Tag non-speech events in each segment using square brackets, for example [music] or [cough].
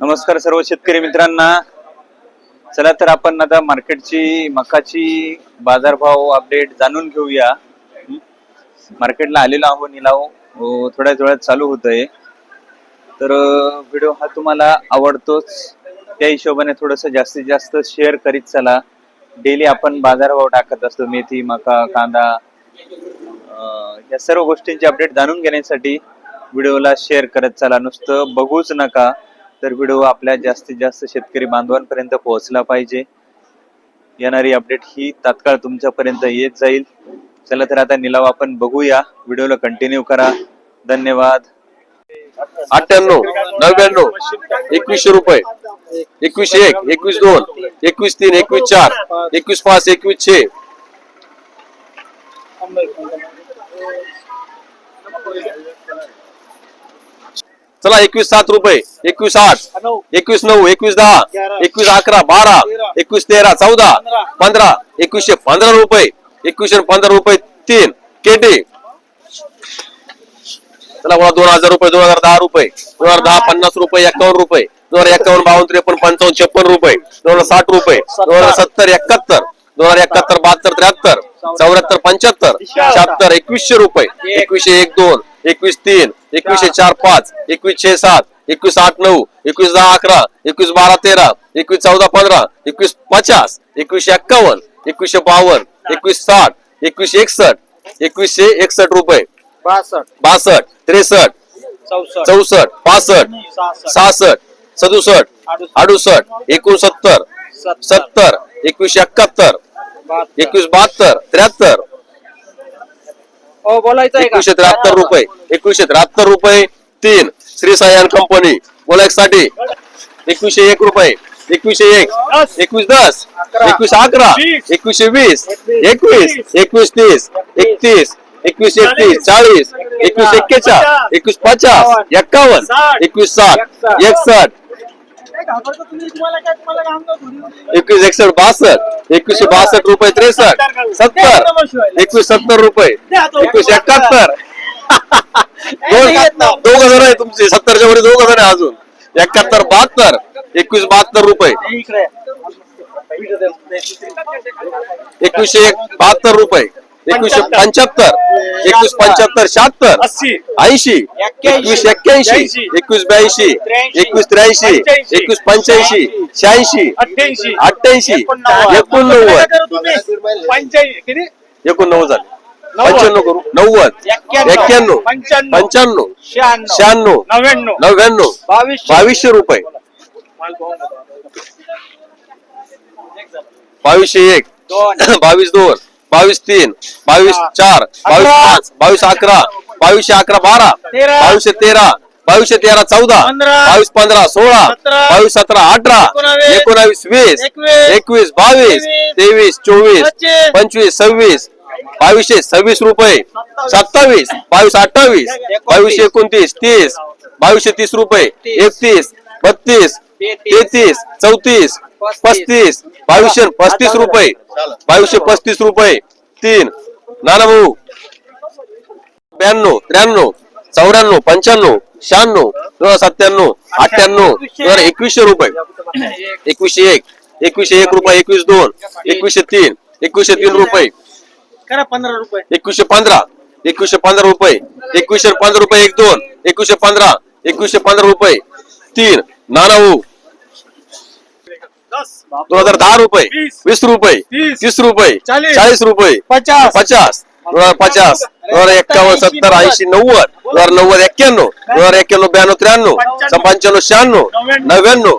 नमस्कार सर्व शेतकरी मित्रांना. चला तर आपण आता मार्केटची मकाची बाजारभाव अपडेट जाणून घेऊया. मार्केटला आलेलो आहो निलाव अं, हो, थोड्याच वेळात चालू होत आहे तर व्हिडिओ हा तुम्हाला आवडतोच. त्या हिशोबाने थोडस जास्तीत जास्त शेअर करीत चला. डेली आपण बाजारभाव टाकत असतो मेथी मका कांदा या सर्व गोष्टींची अपडेट जाणून घेण्यासाठी व्हिडिओला शेअर करत चला. नुसतं बघूच नका. तर व्हिडिओ आपल्या जास्तीत जास्त शेतकरी बांधवांपर्यंत पोहोचला पाहिजे. येणारी अपडेट ही तात्काळ तुमच्यापर्यंत येत जाईल. चला तर आता निलाव आपण बघूया. व्हिडिओला कंटिन्यू करा. धन्यवाद. अठ्ठ्याण्णव नव्याण्णव एकवीसशे रुपये. एकवीसशे एक एकवीस दोन एकवीस तीन एकवीस चार एकवीस पाच एकवीस छे. चला एकवीस सात रुपये. एकवीस आठ. एकवीस नऊ एकवीस दहा. एकवीस अकरा बारा. एकवीस तेरा चौदा. पंधरा. एकवीसशे पंधरा रुपये. एकवीसशे पंधरा रुपये तीन. केटी चला मला दोन हजार रुपये दोन हजार दहा रुपये. दोन हजार दहा पन्नास रुपये एकावन्न रुपये. दोन हजार एकावन्न बावन्न त्रेपन्न पंचावन्न छप्पन रुपये. दोन हजार साठ रुपये. दोन हजार सत्तर एकाहत्तर. दोन हजार एकाहत्तर बहात्तर त्र्याहत्तर. चौऱ्याहत्तर पंच्याहत्तर. शहात्तर एकवीसशे रुपये. एकवीसशे एक दोन. एकवीस तीन एकवीसशे चार पाच एकवीस छे सात एकवीस आठ नऊ एकवीस दहा अकरा एकवीस बारा तेरा एकवीस चौदा पंधरा एकवीस पचास एकवीसशे एक्कावन्न एकवीसशे बावन्न एकवीस साठ एकवीसशे एकसष्ट एकवीसशे एकसष्ट रुपये. बासष्ट. त्रेसष्ट चौसष्ट. पासष्ट सहासष्ट. सदुसष्ट अडुसष्ट. एकोणसत्तर सत्तर. एकवीसशे एकाहत्तर एकवीस बहात्तर त्र्याहत्तर बोलायचं आहे का? एकवीसशे त्र्याहत्तर रुपये. एकवीसशे त्र्याहत्तर रुपये तीन. श्री सायन कंपनी. बोलायसाठी. एकवीसशे एक रुपये. एकवीसशे एक. एकवीस दस. एकवीस अकरा. एकवीसशे वीस. एकवीस. एकवीस तीस. एकतीस. एकवीस एकतीस. चाळीस. एकवीस एक्केचाळ एकवीस पचास. एक्कावन्न. एकवीस साठ. एकसष्ट. एकवीस एकसष्ट बासष्ट एकवीसशे बासष्ट रुपये त्रेसष्ट सत्तर एकवीस सत्तर रुपये एकवीस एकाहत्तर. दोन दोघ जण आहे तुमचे सत्तरच्या वर दोघ जण आहे अजून. एकाहत्तर बहात्तर एकवीस बहात्तर रुपये. एकवीसशे एक बहात्तर रुपये. एकवीसशे पंच्याहत्तर. एकवीस पंच्याहत्तर शहात्तर ऐंशी एकवीस एक्क्याऐंशी एकवीस ब्याऐंशी एकवीस त्र्याऐंशी एकवीस पंच्याऐंशी शहाऐंशी अठ्ठ्याऐंशी. एकोणनव्वद. एकोणनव्वद. झाले. पंच्याण्णव करू. नव्वद. एक्क्याण्णव. पंच्याण्णव. शहाण्णव. नव्याण्णव. नव्याण्णव. बावीसशे. बावीसशे रुपये. बावीसशे एक. [coughs] बावीस दोन. बावीस तीन बावीस. चार बावीस. पाच बावीस अकरा बावीसशे अकरा बारा. बावीसशे तेरा बावीसशे तेरा चौदा. बावीस पंधरा सोळा. बावीस सतरा अठरा एकोणावीस. वीस एकवीस. बावीस तेवीस. चोवीस. पंचवीस सव्वीस बावीसशे सव्वीस रुपये सत्तावीस बावीस अठ्ठावीस बावीसशे एकोणतीस तीस बावीसशे तीस रुपये एकतीस बत्तीस तेहतीस चौतीस पस्तीस बावीसशे पस्तीस रुपये. बावीसशे पस्तीस रुपये. तीन. नाना भाऊ ब्याण्णव त्र्याण्णव चौऱ्याण्णव पंच्याण्णव शहाण्णव दोन हजार सत्त्याण्णव अठ्ठ्याण्णव दोन हजार एकवीसशे रुपये. एकवीसशे एक एकवीसशे एक रुपये एकवीस दोन एकवीसशे तीन एकवीसशे तीन रुपये. पंधरा रुपये. एकवीसशे पंधरा एकवीसशे पंधरा रुपये. एकवीसशे पंधरा रुपये एक दोन एकवीसशे पंधरा एकवीसशे पंधरा रुपये. तीन. नाना भाऊ दोन हजार दहा रुपये वीस. रुपये तीस. रुपये चाळीस. चाळीस रुपये पचास. पचास दोन हजार पचास दोन हजार एक्कावन्न सत्तर ऐंशी नव्वद दोन हजार नव्वद एक्क्याण्णव दोन हजार एक्क्याण्णव ब्याण्णव त्र्याण्णव पंच्याण्णव. शहाण्णव नव्याण्णव.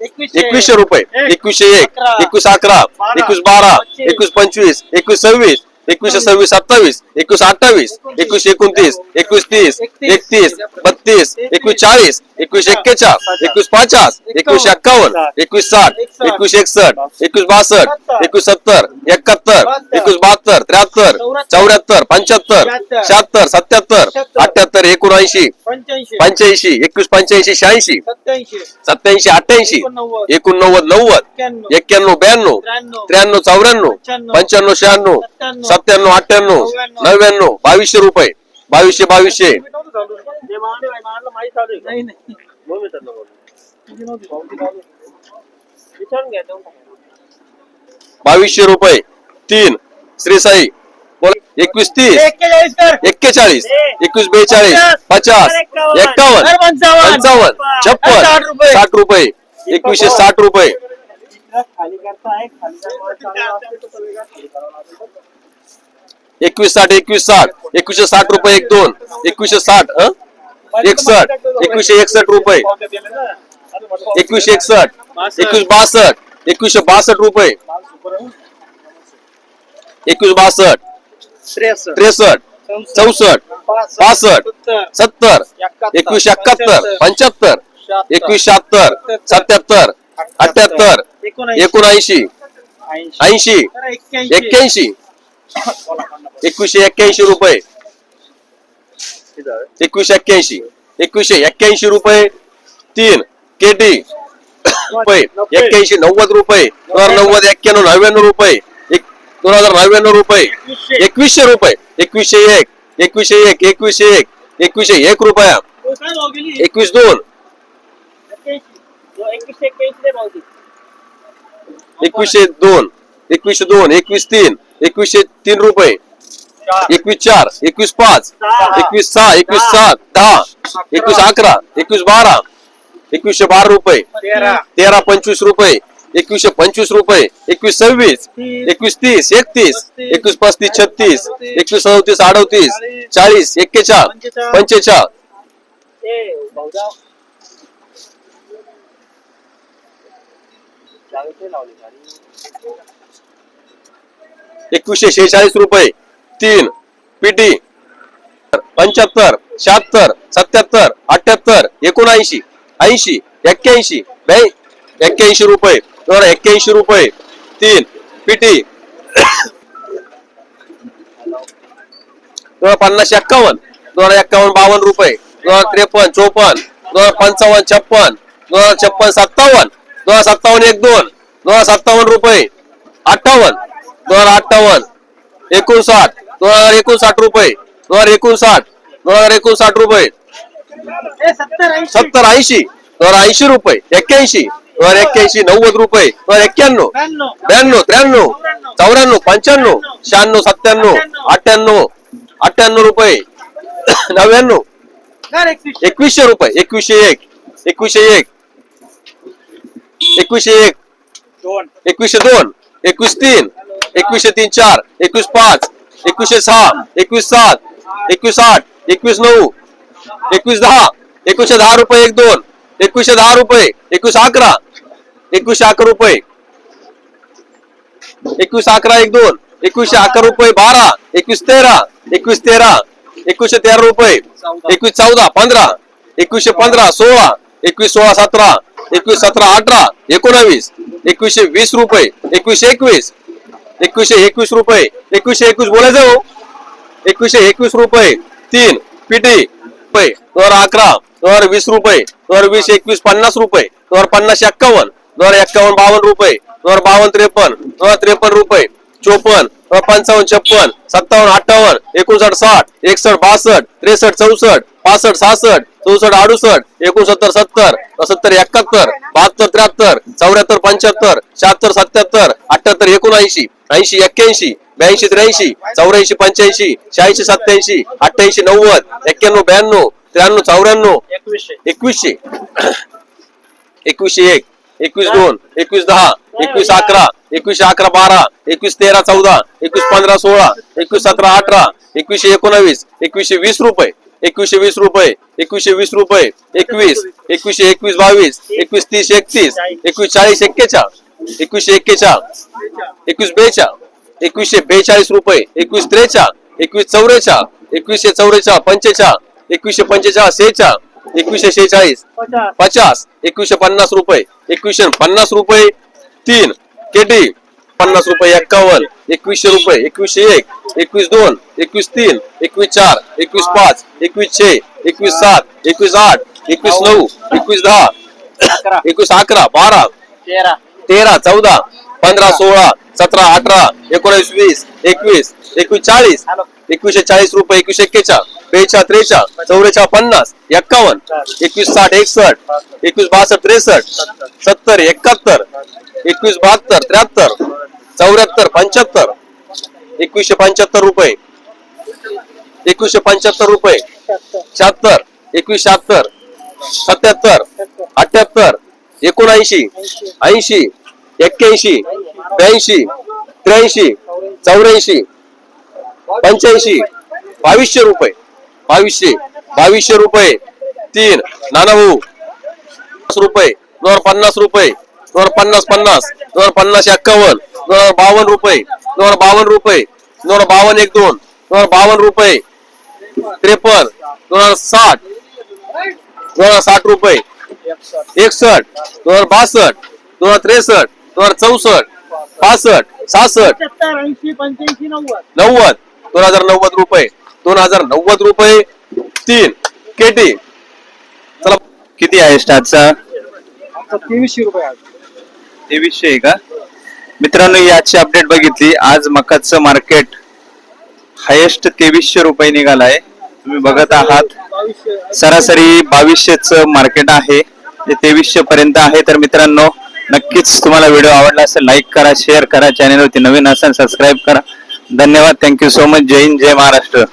एकवीसशे रुपये एकवीसशे एक एकवीस अकरा एकवीस बारा एकवीस पंचवीस एकवीस सव्वीस एकवीसशे सव्वीस सत्तावीस एकवीस अठ्ठावीस एकवीस एकोणतीस एकवीस तीस एकतीस बत्तीस एकवीस चाळीस एकवीस एक्केचाळ एकवीस पचास एकवीस एक्कावन्न एकवीस साठ एकवीस एकसष्ट एकवीस बासष्ट एकवीस सत्तर एकाहत्तर एकवीस बहात्तर त्र्याहत्तर चौऱ्याहत्तर पंच्याहत्तर शहात्तर सत्याहत्तर अठ्याहत्तर एकोणऐंशी पंच्याऐंशी एकवीस पंच्याऐंशी शहाऐंशी सत्याऐंशी अठ्ठ्याऐंशी एकोणनव्वद. नव्वद एक्क्याण्णव. ब्याण्णव त्र्याण्णव. चौऱ्याण्णव पंच्याण्णव शहाण्णव सत्त्याण्णव. अठ्ठ्याण्णव नव्याण्णव. बावीसशे रुपये. बावीसशे बावीसशे. बावीसशे रुपये. तीन. श्री साई एकवीस तीस. एक्केचाळीस एकवीस बेचाळीस. पचास. एक्कावन्न. पंचावन्न. छप्पन. साठ रुपये. साठ रुपये. एकवीसशे साठ रुपये. खाली करताय खाली एकवीस साठ एकवीस साठ एकवीसशे साठ रुपये एक दोन. एकवीसशे साठ हं? एकसठ एकवीसशे एकसठ रुपये. एकवीसशे एकसठ एकवीस बासष्ट एकवीसशे बासष्ट रुपये. एकवीस बासष्ट त्रेसष्ट. त्रेसष्ट चौसष्ट. पासष्ट. सत्तर. एकवीसशे एकाहत्तर पंच्याहत्तर. एकवीस शहात्तर सत्याहत्तर. अठ्याहत्तर. एकोणऐंशी. ऐंशी. एक्क्याऐंशी. एकवीसशे एक्क्याऐंशी रुपये. एकवीसशे एक्क्याऐंशी. एकवीसशे एक्क्याऐंशी रुपये तीन केटी रुपये एक्क्याऐंशी नव्वद रुपये दोन हजार नव्वद एक्क्याण्णव नव्याण्णव रुपये एक दोन हजार नव्याण्णव रुपये एकवीसशे रुपये एकवीसशे एक एकवीसशे एक एकवीसशे एक एकवीसशे एक रुपया एकवीस दोन. एकवीसशे दोन एकवीसशे दोन एकवीस तीन. एकवीसशे तीन रुपये. एकवीस चार एकवीस पाच एकवीस सहा एकवीस सात दहा एकवीस अकरा एकवीस बारा एकवीसशे बारा रुपये. तेरा. पंचवीस रुपये. एकवीसशे पंचवीस रुपये. एकवीस सव्वीस एकवीस तीस एकतीस एकवीस पस्तीस छत्तीस एकवीस सदतीस अडतीस चाळीस एक्केचाळ पंचेचाळ एकवीसशे शेहेचाळीस रुपये. तीन पीटी पंच्याहत्तर शहात्तर सत्याहत्तर अठ्याहत्तर एकोणऐंशी ऐंशी एक्क्याऐंशी एक्क्याऐंशी रुपये. दोन एक्क्याऐंशी रुपये. तीन पीटी दोन पन्नासशे पन्नास एक्कावन्न. दोन हजार एक्कावन्न बावन्न रुपये. दोन हजार त्रेपन्न चोपन्न. दोन हजार पंचावन्न छप्पन दोन हजार छप्पन सत्तावन्न. दोन हजार सत्तावन्न एक दोन. दोन हजार सत्तावन्न रुपये. अठ्ठावन्न. दोन हजार अठ्ठावन्न एकोणसाठ दोन हजार एकोणसाठ रुपये दोन हजार एकोणसाठ दोन हजार एकोणसाठ रुपये. सत्तर ऐंशी दोन हजार ऐंशी रुपये एक्क्याऐंशी दोन हजार एक्क्याऐंशी नव्वद रुपये दोन हजार एक्क्याण्णव ब्याण्णव त्र्याण्णव चौऱ्याण्णव पंच्याण्णव शहाण्णव सत्त्याण्णव अठ्ठ्याण्णव अठ्ठ्याण्णव रुपये नव्याण्णव एकवीसशे रुपये एकवीसशे एक एकवीसशे एक एकवीसशे एक एकवीसशे दोन एकवीस तीन एकवीसशे तीन चार एकवीस पाच एकवीसशे सहा एकवीस सात एकवीस आठ एकवीस नऊ एकवीस दहा एकवीसशे दहा रुपये एक दोन एकवीसशे दहा रुपये एकवीस अकरा एकवीसशे अकरा रुपये. एकवीस अकरा एक दोन एकवीसशे अकरा रुपये बारा एकवीस तेरा एकवीस तेरा एकवीसशे तेरा रुपये एकवीस चौदा पंधरा एकवीसशे पंधरा सोळा एकवीस सोळा सतरा एकवीस सतरा अठरा एकोणावीस एकवीसशे वीस रुपये एकवीसशे एकवीस एकवीसशे एकवीस रुपये. एकवीसशे एकवीस बोलायचं हो. एकवीसशे एकवीस रुपये. तीन पिटी रुपये. दोन हजार अकरा. दोन हजार वीस रुपये. दोन हजार वीस एकवीस पन्नास रुपये. दोन हजार पन्नास एक्कावन्न. दोन हजार एक्कावन्न बावन्न रुपये. दोन हजार बावन्न त्रेपन्न. दोन हजार त्रेपन्न रुपये. चोपन्न. दोन पंचावन्न छप्पन सत्तावन्न अठ्ठावन्न. एकोणसाठ साठ. एकसष्ट बासष्ट. त्रेसष्ट चौसष्ट. पासष्ट सहासष्ट चौसष्ट अडुसष्ट. एकोणसत्तर सत्तर. सत्तर एकाहत्तर. बहात्तर त्र्याहत्तर. चौऱ्याहत्तर पंच्याहत्तर. शहात्तर सत्याहत्तर. अठ्याहत्तर एकोणऐंशी. ऐंशी एक्क्याऐंशी ब्याऐंशी त्र्याऐंशी चौऱ्याऐंशी पंच्याऐंशी शहाऐंशी सत्याऐंशी अठ्ठ्याऐंशी नव्वद एक्क्याण्णव ब्याण्णव त्र्याण्णव चौऱ्याण्णव एकवीसशे. एकवीसशे. [coughs] एक एकवीस दोन एकवीस दहा एकवीस अकरा एकवीसशे अकरा बारा एकवीस तेरा चौदा एकवीस पंधरा सोळा एकवीस सतरा अठरा एकवीसशे एकोणावीस एकवीसशे वीस रुपये एकवीसशे वीस रुपये एकवीसशे वीस रुपये एकवीस एकवीसशे एकवीस बावीस एकवीस तीस एकतीस एकवीस चाळीस एक्केचाळ एकवीसशे एक्केचाळ एकवीस बेचाळ एकवीसशे बेचाळीस रुपये एकवीस त्रेचाळ एकवीस चौवेचाळ एकवीसशे चौवेचाळ पंचेचाळ एकवीसशे पंचेचाळ सेहेचाळ एकवीसशे शेचाळीस पचास एकवीसशे पन्नास रुपये एकवीसशे पन्नास रुपये तीन केटी पन्नास रुपये एक्कावन्न एकवीसशे रुपये एकवीसशे एक एकवीस दोन एकवीस तीन एकवीस चार एकवीस पाच एकवीस छे एकवीस सात एकवीस आठ एकवीस नऊ एकवीस दहा एकवीस अकरा बारा तेरा. तेरा चौदा पंधरा सोळा सतरा अठरा एकोणीस वीस एकवीस एकवीस चाळीस एकवीसशे चाळीस रुपये एकवीसशे एक्केचाळ बेचाळ त्रेचाळ चौवेचाळ पन्नास एक्कावन्न एकवीस साठ एकसष्ट एकवीस बासष्ट त्रेसष्ट सत्तर एकाहत्तर एकवीस बहात्तर त्र्याहत्तर चौऱ्याहत्तर पंच्याहत्तर एकवीसशे पंच्याहत्तर रुपये एकवीसशे पंच्याहत्तर रुपये शहात्तर एकवीस शहात्तर सत्याहत्तर अठ्याहत्तर एकोणऐंशी ऐंशी एक्क्याऐंशी ब्याऐंशी त्र्याऐंशी चौऱ्याऐंशी पंच्याऐंशी बावीसशे रुपये. बावीसशे बावीसशे रुपये. तीन नाना भाऊ रुपये. दोन हजार पन्नास रुपये. दोन हजार पन्नास पन्नास. दोन हजार पन्नास एक्कावन्न. दोन हजार बावन्न रुपये. दोन हजार बावन्न रुपये. दोन हजार बावन्न एक दोन. दोन हजार बावन्न रुपये. त्रेपन्न. दोन हजार साठ. दोन हजार साठ रुपये. एकसष्ट दोन हजार बासष्ट दोन हजार त्रेसष्ट दोन हजार चौसष्ट पासष्ट सहासष्ट ऐंशी पंच्याऐंशी नव्वद. नव्वद दोन हजार नव्वद रुपये दोन हजार नव्वद रुपये तीन केटी. चला किती आहे स्टार्टचा? आमचा तेवीसशे रुपये आज तेवीसशे आहे का? मित्रांनो ही आजची अपडेट बघितली. आज मकाचं मार्केट हायेस्ट तेवीसशे रुपये निघालाय. तुम्ही बघत आहात. बावीसशे सरासरी बावीसशेच मार्केट आहे. ते तेवीसशे पर्यंत आहे. तर मित्रांनो नक्कीच तुम्हाला व्हिडिओ आवडला असेल लाईक करा शेअर करा. चॅनेलवरती नवीन असेल सबस्क्राईब करा. धन्यवाद. थँक्यू सो मच जय हिंद जय महाराष्ट्र.